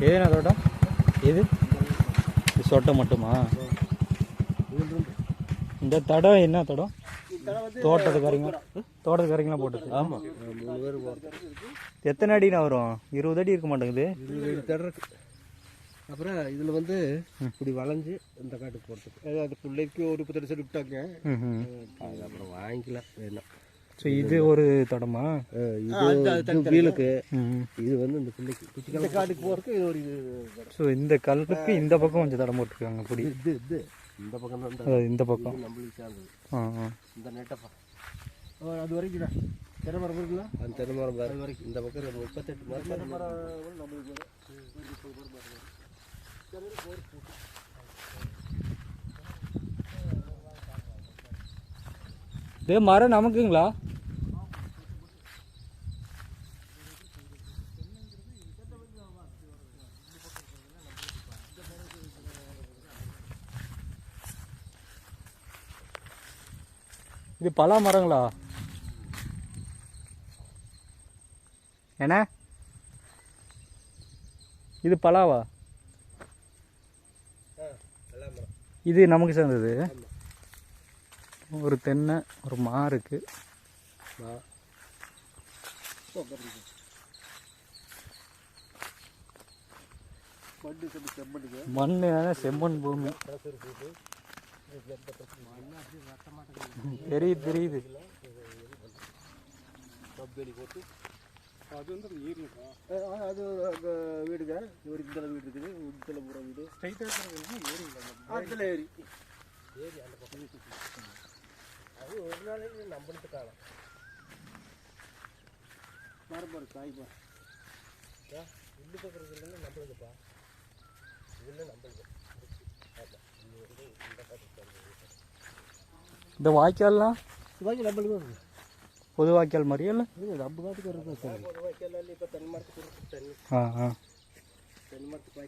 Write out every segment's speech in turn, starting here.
தோட்டம்? எது? இது சொட்டை மட்டுமா? இந்த தடம் என்ன தடம்? தோட்டத்துக்காரங்க தோட்டத்துக்காரங்களாம் போட்டது. ஆமாம் எத்தனை அடினா வரும்? இருபது அடி இருக்க மாட்டேங்குது. அப்புறம் இதில் வந்து இப்படி வளைஞ்சு இந்த காட்டுக்கு போகிறதுக்கு அது பிள்ளைக்கு ஒரு முப்பத்தெட்டு செடி விட்டாங்க. ம் ம் அது அப்புறம் வாங்கிக்கலாம் வேணும். ஸோ இது ஒரு தடமா? இது வீலுக்கு. இது வந்து இந்த பிள்ளைக்கு. குச்சிக்கால காட்டுக்கு போகிறதுக்கு இது ஒரு இது ஸோ இந்த கல்லுக்கு இந்த பக்கம் கொஞ்சம் தடம் போட்டிருக்காங்க இப்படி இது இது இந்த பக்கம் தான் இந்த பக்கம் இது நம்மளுக்கு சேர்ந்தது. ஆ ஆ. இந்த நெட்டப்பா அது வரைக்கும் தென்னை மரம் இருக்குல்ல? அந்த தென்னை மரம் அது வரைக்கும். இந்த பக்கம் ஒரு முப்பத்தெட்டு மரம் தென்னை மரம் நம்மளுக்கு இதே மரம் நமக்குங்களா? இது பலா மரங்களா? என்ன? இது பலாவா? இது நமக்கு சேர்ந்தது. ஒரு தென்னை ஒரு மா இருக்கு. மண்ணு மண் செம்மண் பூமி. தெரியுது தெரியுது போட்டு அது வந்து அது வீடுங்க ஒரு இந்த வீடு இருக்குது இந்த பூரா வீடு ஸ்ட்ரைட்டாக ஏரி அதில் ஏரி ஏரி அந்த பக்கம் அது ஒரு நாளைக்கு நம்பளுக்கு காலம் மரப்பாரு காய்ப்பா உள்ளு பக்கம் இருக்கிறதுல நம்பளுக்குப்பா இதில் நம்பளுக்கு இந்த வாய்க்கால்லாம் வருது பொது வாய்க்கால் மாதிரியா இல்லை? இது நம்ம காட்டுக்கு வருது ஆ ஆ.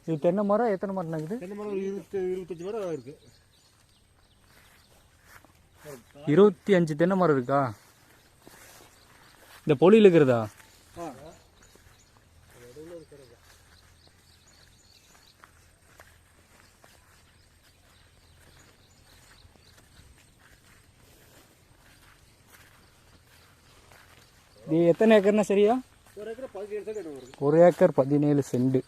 இது தென்னை மரம் எத்தனை மரம் இருக்குது தென்னை மரம் இருபத்தி இருபத்தஞ்சி மரம் இருக்குது இருபத்தி அஞ்சு தென்னை மரம் இருக்கா? இந்த பொலியில் இருக்கிறதா ஆ இது எத்தனை ஏக்கர்னா சரியா? ஒரு ஏக்கரை பதினேழு செண்டு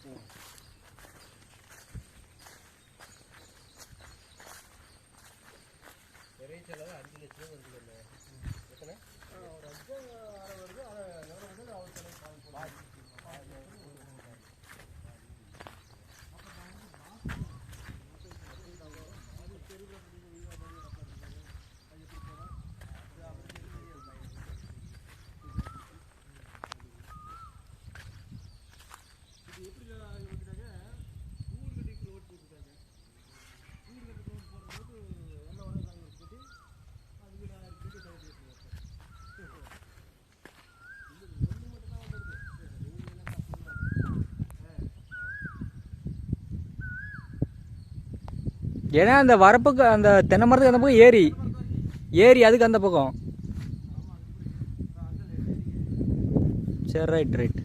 ஏன்னா அந்த வரப்புக்கு அந்த தென்னை மரத்துக்கு அந்த பக்கம் ஏரி. ஏரி அதுக்கு அந்த பக்கம். சரி ரைட் ரைட்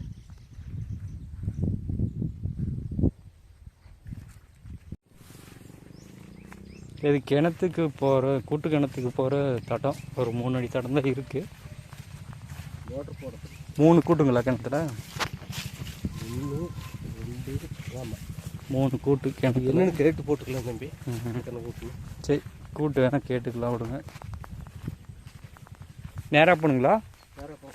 இது கிணத்துக்கு போகிற கூட்டு கிணத்துக்கு போகிற தடம். ஒரு மூணு அடி தடம் தான் இருக்குது மூணு கூட்டுங்களா கிணத்துல? ஒன்று ரெண்டு ஆமாம் மூணு கூட்டு கிணத்து என்னென்னு கேட்டு போட்டுக்கலாம் தம்பி. சரி கூட்டு வேணால் கேட்டுக்கலாம் விடுங்க. நேராக போகணுங்களா? வேற போ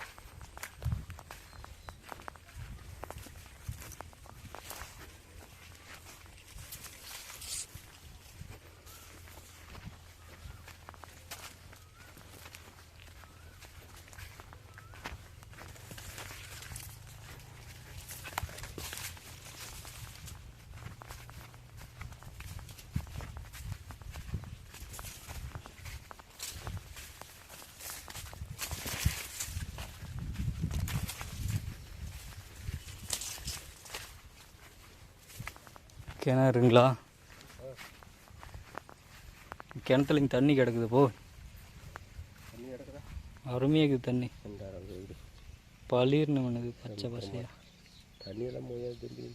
கிணறுங்களா? கிணத்துல இங்கே தண்ணி கிடக்குது போ. அருமையாக இருக்குது தண்ணி. பளிர்னு பண்ணுது பச்சை பசையா. தண்ணியெல்லாம் முடியாது தம்பி.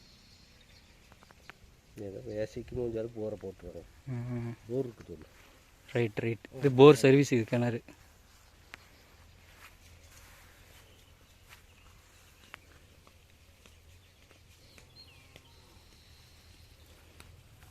ஏதோ வேசைக்கு முடிஞ்சாலும் போரை போட்டு வரோம் ம் போர் இருக்குது ரைட் ரைட் இது போர் சர்வீஸ் இது கிணறு.